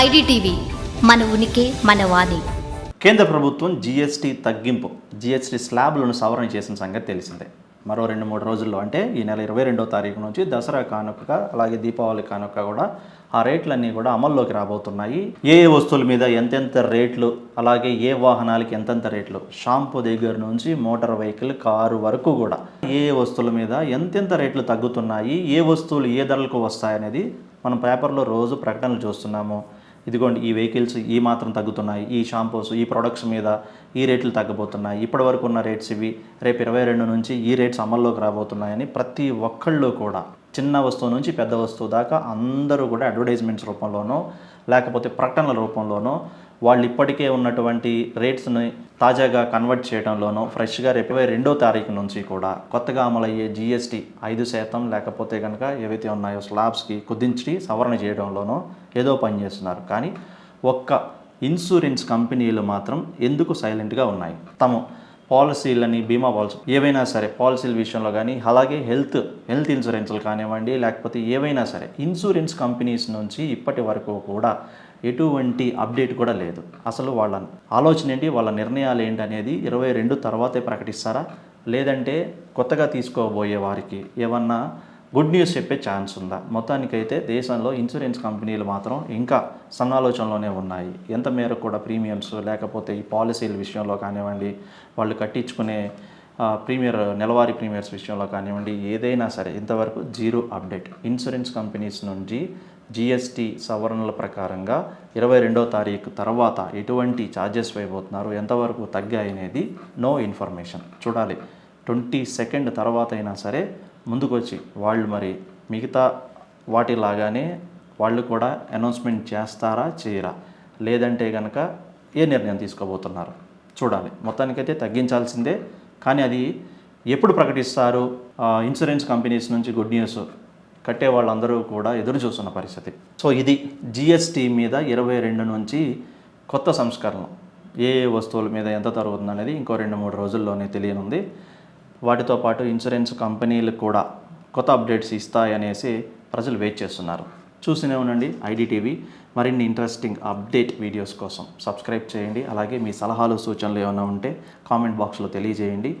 IDTV మన ఉనికి మన వాణి. కేంద్ర ప్రభుత్వం జీఎస్టీ తగ్గింపు జీఎస్టీ స్లాబ్లను సవరణ చేసిన సంగతి తెలిసిందే. మరో రెండు మూడు రోజుల్లో అంటే ఈ నెల ఇరవై రెండో తారీఖు నుంచి దసరా కానుక అలాగే దీపావళి కానుక కూడా ఆ రేట్లన్నీ కూడా అమల్లోకి రాబోతున్నాయి. ఏ ఏ వస్తువుల మీద ఎంతెంత రేట్లు అలాగే ఏ వాహనాలకి ఎంతెంత రేట్లు షాంపూ దగ్గర నుంచి మోటార్ వెహికల్ కారు వరకు కూడా ఏ ఏ వస్తువుల మీద ఎంతెంత రేట్లు తగ్గుతున్నాయి ఏ వస్తువులు ఏ ధరలకు వస్తాయనేది మనం పేపర్లో రోజు ప్రకటనలు చూస్తున్నాము. ఇదిగోండి ఈ వెహికల్స్ ఈ మాత్రం తగ్గుతున్నాయి ఈ షాంపూస్ ఈ ప్రొడక్ట్స్ మీద ఈ రేట్లు తగ్గబోతున్నాయి. ఇప్పటి వరకు ఉన్న రేట్స్ ఇవి రేపు ఇరవై రెండు నుంచి ఈ రేట్స్ అమల్లోకి రాబోతున్నాయని ప్రతి ఒక్కళ్ళు కూడా చిన్న వస్తువు నుంచి పెద్ద వస్తువు దాకా అందరూ కూడా అడ్వర్టైజ్మెంట్స్ రూపంలోనో లేకపోతే ప్రకటనల రూపంలోనో వాళ్ళు ఇప్పటికే ఉన్నటువంటి రేట్స్ని తాజాగా కన్వర్ట్ చేయడంలోనూ ఫ్రెష్గా రేపు రెండో తారీఖు నుంచి కూడా కొత్తగా అమలయ్యే జీఎస్టీ ఐదు శాతం లేకపోతే కనుక ఏవైతే ఉన్నాయో స్లాబ్స్కి కుదించి సవరణ చేయడంలోనో ఏదో పని చేస్తున్నారు. కానీ ఒక్క ఇన్సూరెన్స్ కంపెనీలు మాత్రం ఎందుకు సైలెంట్గా ఉన్నాయి? తమ పాలసీలని బీమా పాలసీ ఏవైనా సరే పాలసీల విషయంలో కానీ అలాగే హెల్త్ హెల్త్ ఇన్సూరెన్స్లు కానివ్వండి లేకపోతే ఏవైనా సరే ఇన్సూరెన్స్ కంపెనీస్ నుంచి ఇప్పటి వరకు కూడా ఎటువంటి అప్డేట్ కూడా లేదు. అసలు వాళ్ళ ఆలోచన ఏంటి వాళ్ళ నిర్ణయాలు ఏంటి అనేది ఇరవై రెండు తర్వాతే ప్రకటిస్తారా? లేదంటే కొత్తగా తీసుకోబోయే వారికి ఏమన్నా గుడ్ న్యూస్ చెప్పే ఛాన్స్ ఉందా? మొత్తానికైతే దేశంలో ఇన్సూరెన్స్ కంపెనీలు మాత్రం ఇంకా సన్నాలోచనలోనే ఉన్నాయి. ఎంత మేరకు కూడా ప్రీమియమ్స్ లేకపోతే ఈ పాలసీల విషయంలో కానివ్వండి వాళ్ళు కట్టించుకునే ప్రీమియర్ నెలవారీ ప్రీమియర్స్ విషయంలో కానివ్వండి ఏదైనా సరే ఇంతవరకు జీరో అప్డేట్. ఇన్సూరెన్స్ కంపెనీస్ నుంచి జిఎస్టీ సవరణల ప్రకారంగా ఇరవై రెండో తారీఖు తర్వాత ఎటువంటి ఛార్జెస్ వేయబోతున్నారు ఎంతవరకు తగ్గాయి అనేది నో ఇన్ఫర్మేషన్. చూడాలి. ట్వంటీ సెకండ్ తర్వాత అయినా సరే ముందుకొచ్చి వాళ్ళు మరి మిగతా వాటిలాగానే వాళ్ళు కూడా అనౌన్స్మెంట్ చేస్తారా చేయరా? లేదంటే కనుక ఏ నిర్ణయం తీసుకోబోతున్నారు? చూడాలి. మొత్తానికైతే తగ్గించాల్సిందే. కానీ అది ఎప్పుడు ప్రకటిస్తారు? ఇన్సూరెన్స్ కంపెనీస్ నుంచి గుడ్ న్యూస్ కట్టే వాళ్ళందరూ కూడా ఎదురు చూస్తున్న పరిస్థితి. సో ఇది జిఎస్టీ మీద ఇరవై రెండు నుంచి కొత్త సంస్కరణ ఏ ఏ వస్తువుల మీద ఎంత తరుగుతుంది అనేది ఇంకో రెండు మూడు రోజుల్లోనే తెలియనుంది. వాటితో పాటు ఇన్సూరెన్స్ కంపెనీలు కూడా కొత్త అప్డేట్స్ ఇస్తాయనేసి ప్రజలు వెయిట్ చేస్తున్నారు. చూస్తూనే ఉండండి ఐడిటీవీ. మరిన్ని ఇంట్రెస్టింగ్ అప్డేట్ వీడియోస్ కోసం సబ్స్క్రైబ్ చేయండి. అలాగే మీ సలహాలు సూచనలు ఏమైనా ఉంటే కామెంట్ బాక్స్లో తెలియజేయండి.